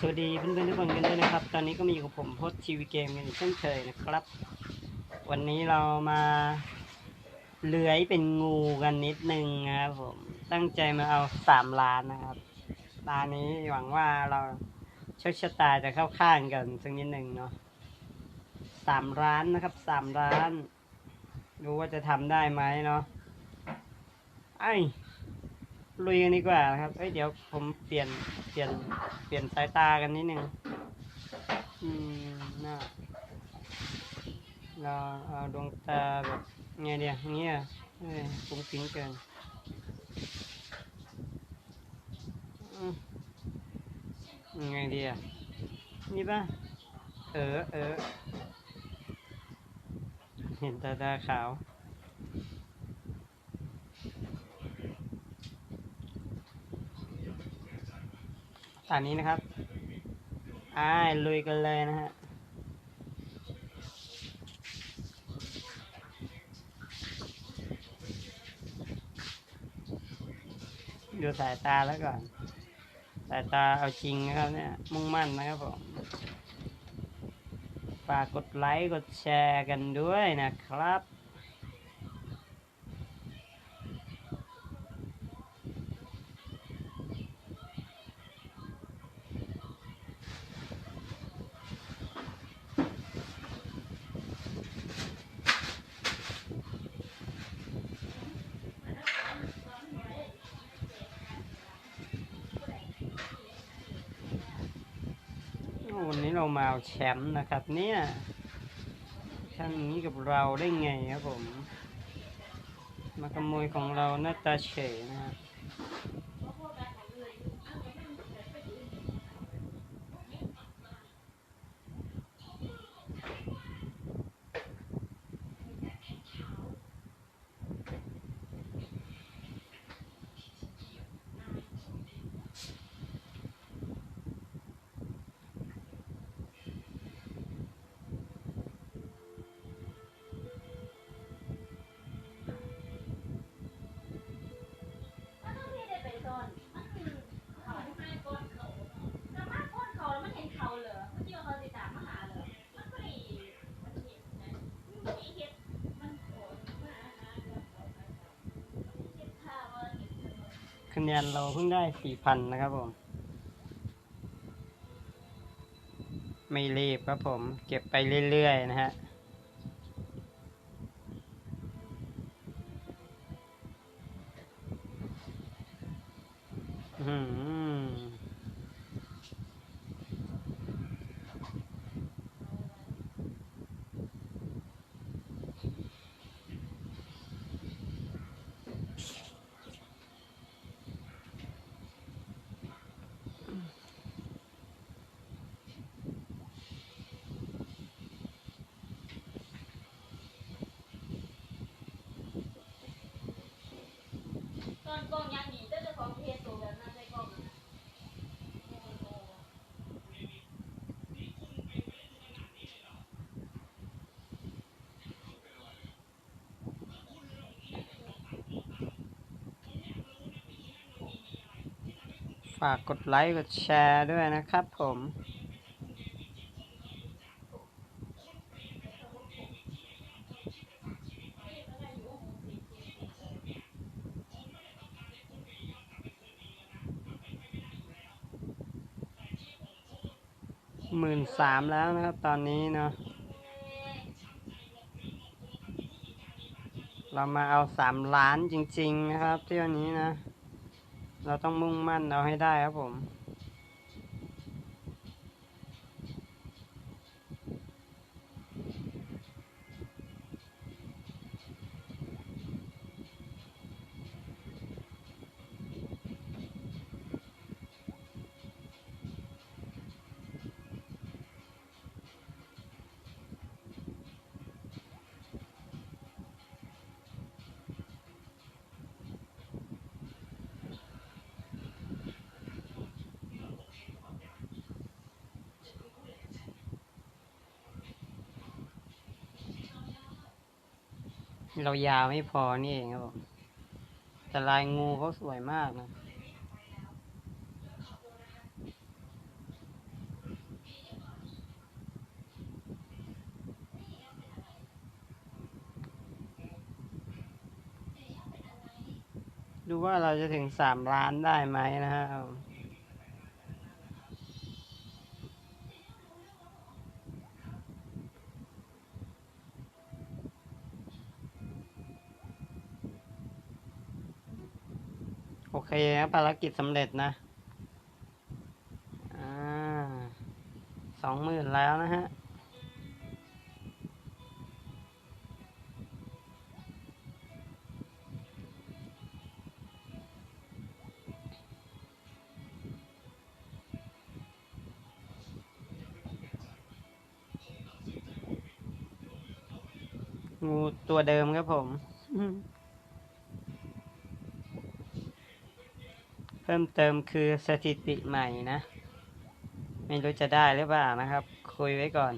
สวัสดีเพื่อนๆทุกคนกันด้วยนะครับ ตอนนี้ก็มีอยู่กับผมพจน์ทีวีเกมกันอีกเช่นเคยนะครับ วันนี้เรามาเลื้อยเป็นงูกันนิดนึงนะครับผมตั้งใจมาเอาสามล้านนะครับตานี้หวังว่าเราโชคชะตาจะเข้าข้างกันสักนิดหนึ่งเนาะสามล้านนะครับสามล้าน ดูว่าจะทำได้ไหมเนาะไอ้ ลุยกันดีกว่านะครับ เอ้ยเดี๋ยวผมเปลี่ยนเปลี่ยนเปลี่ยนสายตากันนิดนึง อืมน่าเราเอาดวงตาแบบไงเดียวเงี้ยเอ้ยปุ้งปิ้งเกินอืมยังไงดีอะ นี่ป่ะ เออ เออ เห็นตาตาขาว ตอนนี้นะครับอ้าลุยกันเลยนะฮะดูสายตาแล้วก่อน สายตาเอาจริงนะครับเนี่ย มุ่งมั่นนะครับผมฝากกดไลค์ กดแชร์กันด้วยนะครับ เรามาเอาแชมป์นะครับ เนี่ยท่านนี้กับเราได้ไงครับผม มาขโมยของเราหน้าตาเฉยนะครับ คะแนนเราเพิ่งได้สี่พันนะครับผม ไม่รีบครับผม เก็บไปเรื่อยๆนะฮะอืมหือตอนกล้องยังดีเจ้าเจ้าของเทสตัวแบบนั้นใส่กล้องอะนะ ฝากกดไลค์ กดแชร์ด้วยนะครับผมหมื่นสามแล้วนะครับตอนนี้เนาะเรามาเอาสามล้านจริง ๆ นะครับเที่ยวนี้นะ เราต้องมุ่งมั่นเอาให้ได้ครับผม เรายาวไม่พอนี่เองครับผมแต่ลายงูเขาสวยมากนะดูว่าเราจะถึงสามล้านได้ไหมนะครับ ภารกิจสำเร็จนะอ่าสองหมื่นแล้วนะฮะงูตัวเดิมครับผม พิ่มเติมคือสถิติใหม่นะ ไม่รู้จะได้หรือเปล่านะครับ คุยไว้ก่อน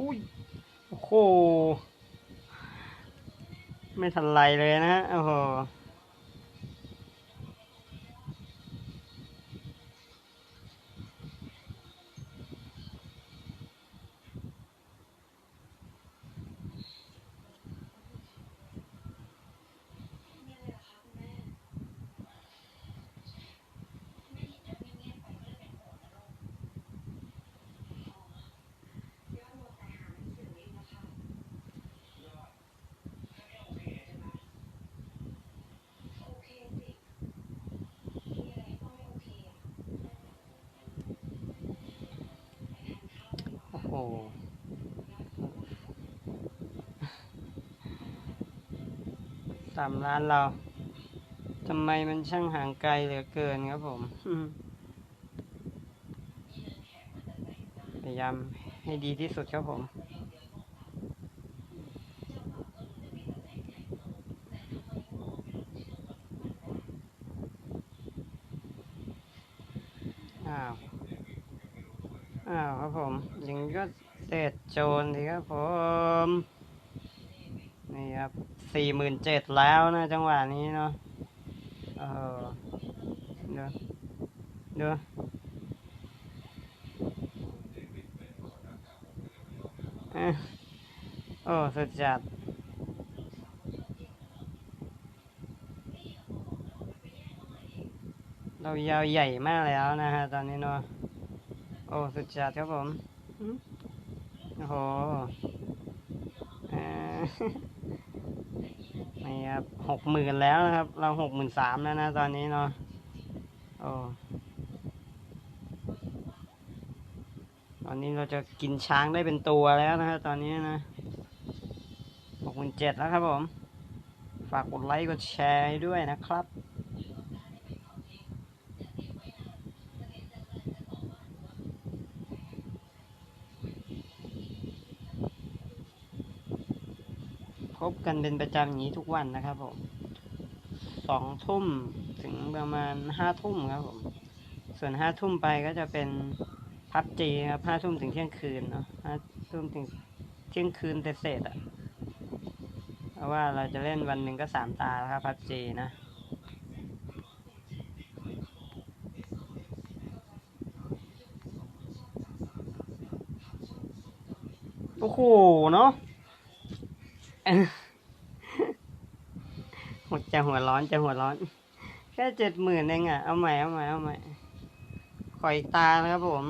อุ้ยโอ้โห ไม่ทันไรเลยนะฮะโอ้โห สามล้านเราทำไมมันช่างห่างไกลเหลือเกินครับผม พยายามให้ดีที่สุดครับผมอ้าวอ้าว ครับผมย่างก็เศษโจรสิครับผม นี่ครับสี่หมื่นเจ็ดแล้วนะจังหวะนี้เนาะเออดูดูเอ้ยโอ้สุดจัดเรายาวใหญ่มากแล้วนะฮะตอนนี้เนาะ โอ้ สุดจัดครับผมอืมโอ้โหอ่านี่ครับหกหมื่นแล้วนะครับ เราหกหมื่นสามแล้วนะตอนนี้เนาะ โอ้ตอนนี้เราจะกินช้างได้เป็นตัวแล้วนะฮะตอนนี้นะหกหมื่นเจ็ดแล้วครับผม ฝากกดไลค์กดแชร์ให้ด้วยนะครับ กันเป็นประจำอย่างนี้ทุกวันนะครับผมสองทุ่มถึงประมาณห้าทุ่มครับผม ส่วนห้าทุ่มไปก็จะเป็นพับจีครับห้าทุ่มถึงเที่ยงคืนเนาะห้าทุ่มถึงเที่ยงคืนเสร็จอะเพราะว่าเราจะเล่นวันหนึ่งก็สามตาแล้วครับพับจีนะโอ้โหเนาะ จะหัวร้อนจะหัวร้อน แค่เจ็ดหมื่นเองอะ เอาใหม่เอาใหม่เอาใหม่ขออีกตานะครับผม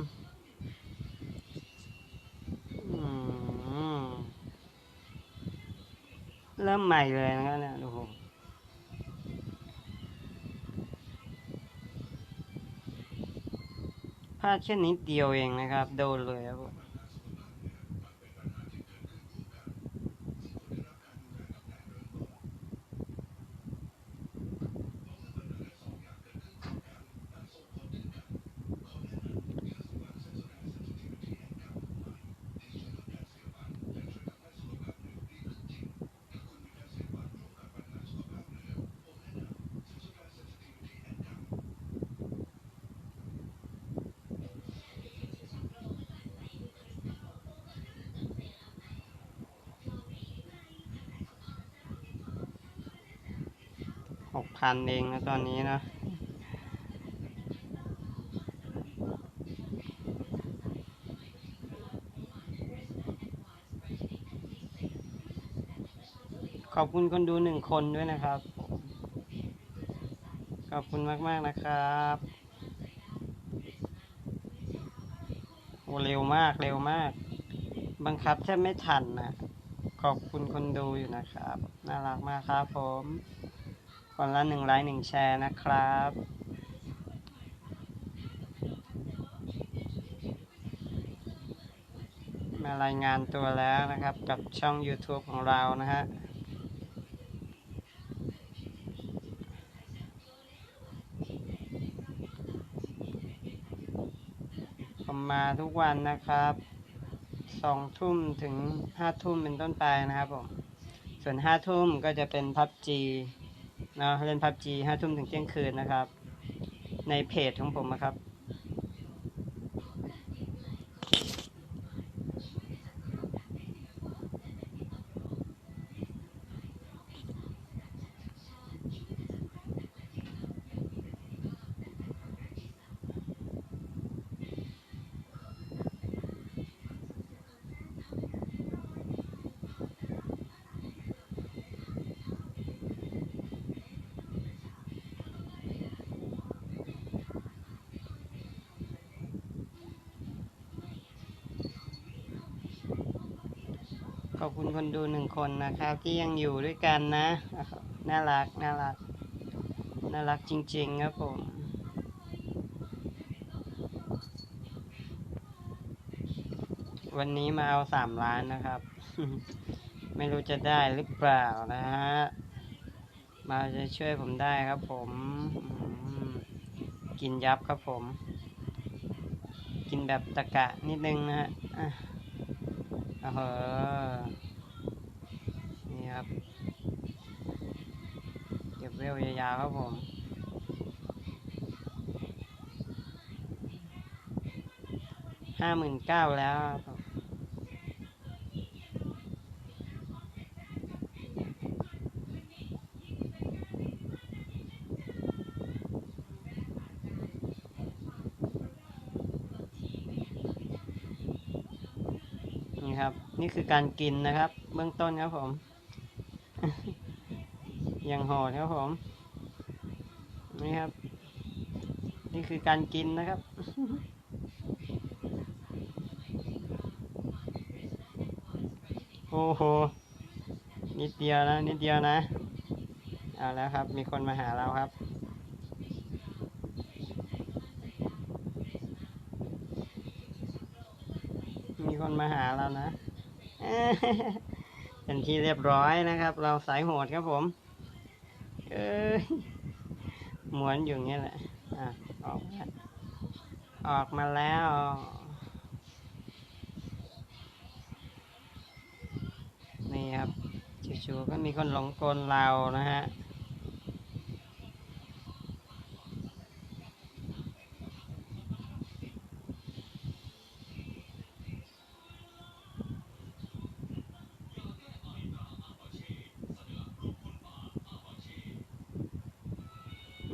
เริ่มใหม่เลยนะครับเนี่ยโอ้โหพลาดแค่นิดเดียวเองนะครับ โดนเลยครับผม กพันเองนะตอนนี้นะขอบคุณคนดูหนึ่งคนด้วยนะครับ ขอบคุณมาก ๆ นะครับโอ้เร็วมากเร็วมาก บังคับแทบไม่ทันนะ ขอบคุณคนดูอยู่นะครับ น่ารักมากครับผม คนละหนึ่งไลค์หนึ่งแชร์นะครับมารายงานตัวแล้วนะครับกับช่อง YouTube ของเรานะฮะผมมาทุกวันนะครับสองทุ่มถึงห้าทุ่มเป็นต้นไปนะครับผม ส่วนห้าทุ่มก็จะเป็นพับจี นะเล่นพับจีห้าทุ่มถึงเที่ยงคืนนะครับ ในเพจของผมนะครับ ขอบคุณคนดูหนึ่งคนนะครับ ที่ยังอยู่ด้วยกันนะ น่ารัก น่ารัก น่ารักจริง ๆ ครับผมวันนี้มาเอาสามล้านนะครับ ไม่รู้จะได้หรือเปล่านะฮะ มาจะช่วยผมได้ครับผม กินยับครับผม กินแบบตะกะนิดนึงนะฮะ อะโอ้โหนี่ครับ เก็บเวลยาวๆครับผมห้าหมื่นเก้าแล้วครับผมนี่ครับ นี่คือการกินนะครับ เบื้องต้นครับผม อย่างโหดครับผม นี่ครับ นี่คือการกินนะครับ โอ้โห นิดเดียวนะ นิดเดียวนะ เอาแล้วครับ มีคนมาหาเราครับมีคนมาหาเรานะ เป็นที่เรียบร้อยนะครับ เราสายโหดครับผมเออหมวนอยู่อย่างเงี้ยแหละอะออกมาออกมาแล้วนี่ครับชูๆก็มีคนหลงกลเรานะฮะ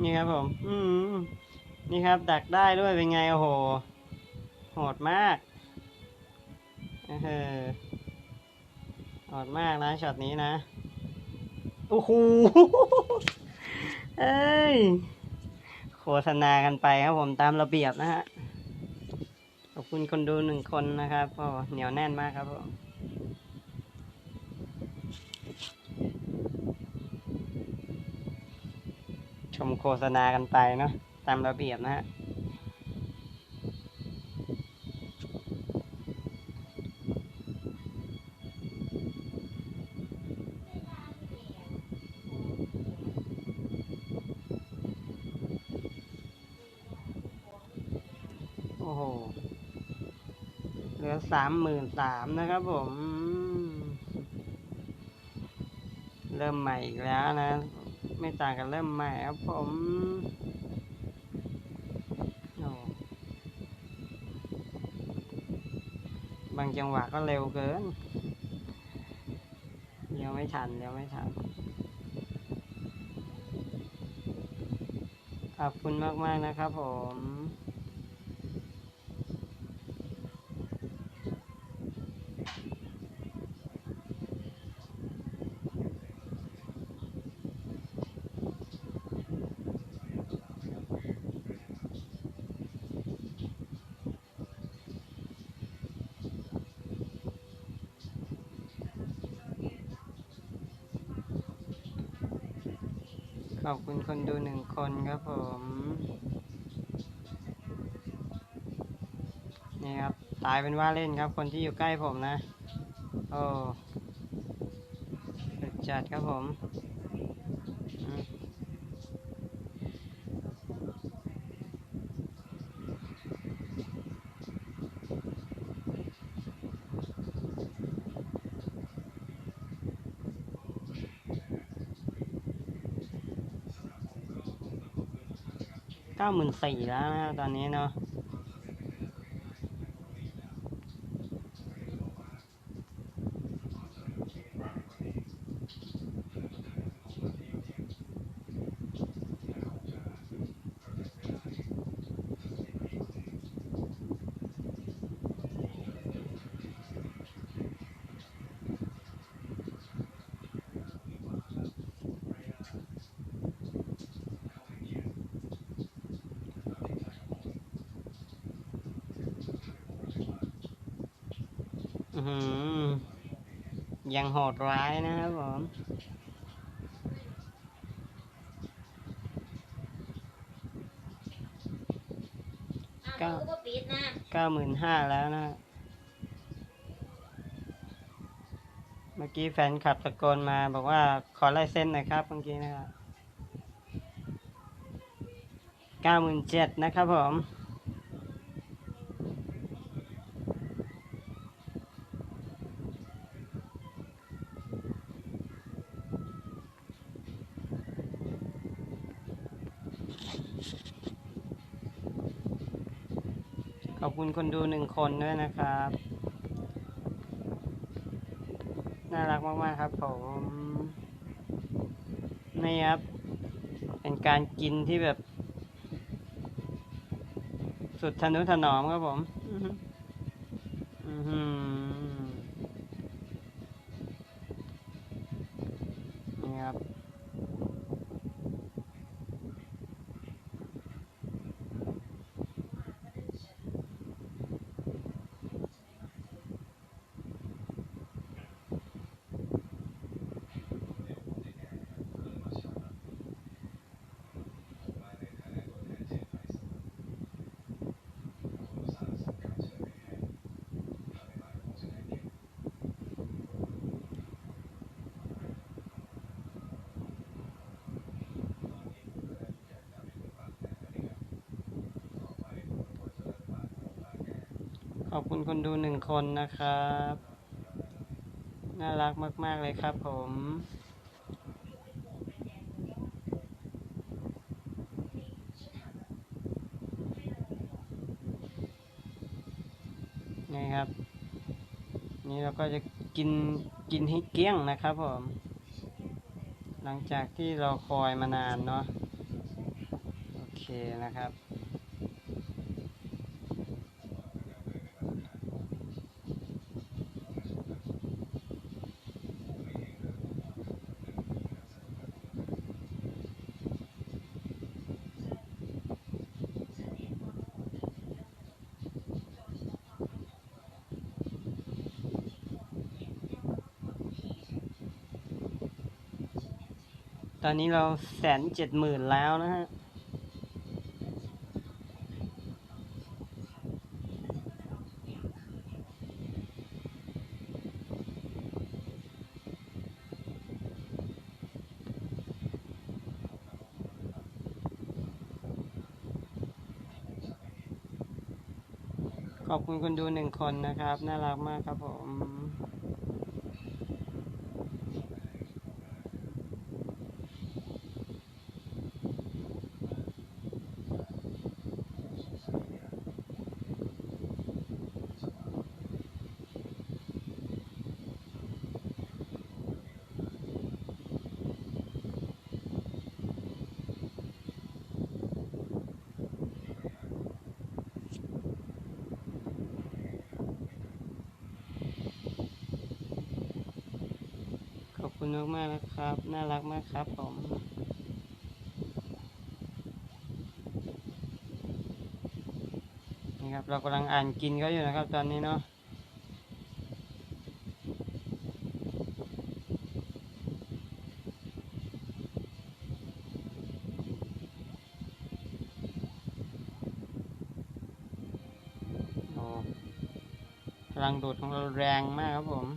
นี่ครับผม อืมนี่ครับ ดักได้ด้วยเป็นไง โอ้โห โหดมากเออโหดมากนะช็อตนี้นะ โอ้โห เอ้ย โฆษณากันไปครับผมตามระเบียบนะฮะ ขอบคุณคนดูหนึ่งคนนะครับโอ้เหนียวแน่นมากครับผม ชมโฆษณากันไปเนาะตามระเบียบนะฮะโอ้โห เหลือสามหมื่นสามนะครับผม เริ่มใหม่อีกแล้วนะ ไม่ต่างกันเริ่มใหม่ครับผมบางจังหวะก็เร็วเกินเดี๋ยวไม่ทันเดี๋ยวไม่ทันขอบคุณมาก ๆ นะครับผม ขอบคุณคนดูหนึ่งคนครับผม นี่ครับ ตายเป็นว่าเล่นครับ คนที่อยู่ใกล้ผมนะ โอ้จัดครับผม เก้าหมื่นสี่แล้วนะตอนนี้เนาะ อยังโหดร้ายนะครับผมอ้าวมันก็บ่ปิดนะเก้าหมื่นห้าแล้วนะฮะเมื่อกี้แฟนขับตะโกนมาบอกว่าขอลายเส้นหน่อยครับเมื่อกี้นะครับเก้าหมื่นเจ็ดนะครับผม คุณคนดูหนึ่งคนด้วยนะครับ น่ารักมาก ๆ ครับผมนี่ครับ เป็นการกินที่แบบ สุดทนุถนอมครับผม อื้อหืออื้อหือนี่ครับ ข อบคุณคนดูหนึ่งคนนะครับ น่ารักมาก ๆ เลยครับผมนี่ครับ นี่เราก็จะกินกินให้เกลี้ยงนะครับผม หลังจากที่เราคอยมานานเนาะ โอเคนะครับ อนนี้เราแสนเจ็ดหมื่นแล้วนะฮะ ขอบคุณคนดูหนึ่งคนนะครับ น่ารักมากครับผม มากๆนะครับ น่ารักมากครับผมนี่ครับเรากำลังอ่านกินเขาอยู่นะครับ ตอนนี้เนาะพลังดูดของเราแรงมากครับผม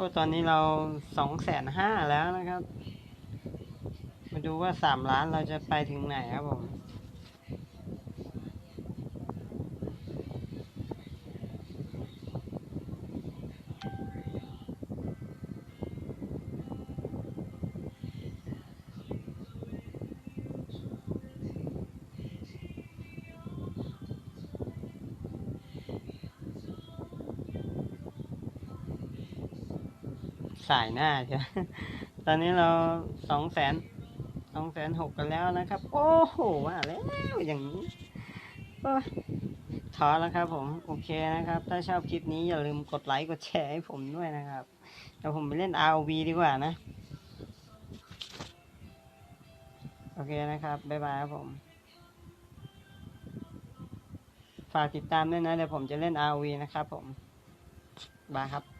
โอ้ตอนนี้เราสองแสนห้าแล้วนะครับ มาดูว่าสามล้านเราจะไปถึงไหนครับผม สายหน้าใช่ตอนนี้เราสองแสนสองแสนหกกันแล้วนะครับ โอ้โหว่าแล้วอย่างนี้ท้อแล้วครับผมโอเคนะครับ ถ้าชอบคลิปนี้อย่าลืมกดไลค์กดแชร์ให้ผมด้วยนะครับเดี๋ยวผมไปเล่น ROV ดีกว่านะ โอเคนะครับ บ๊ายบายครับผม ฝากติดตามด้วยนะ เดี๋ยวผมจะเล่น ROV นะครับผม บายครับ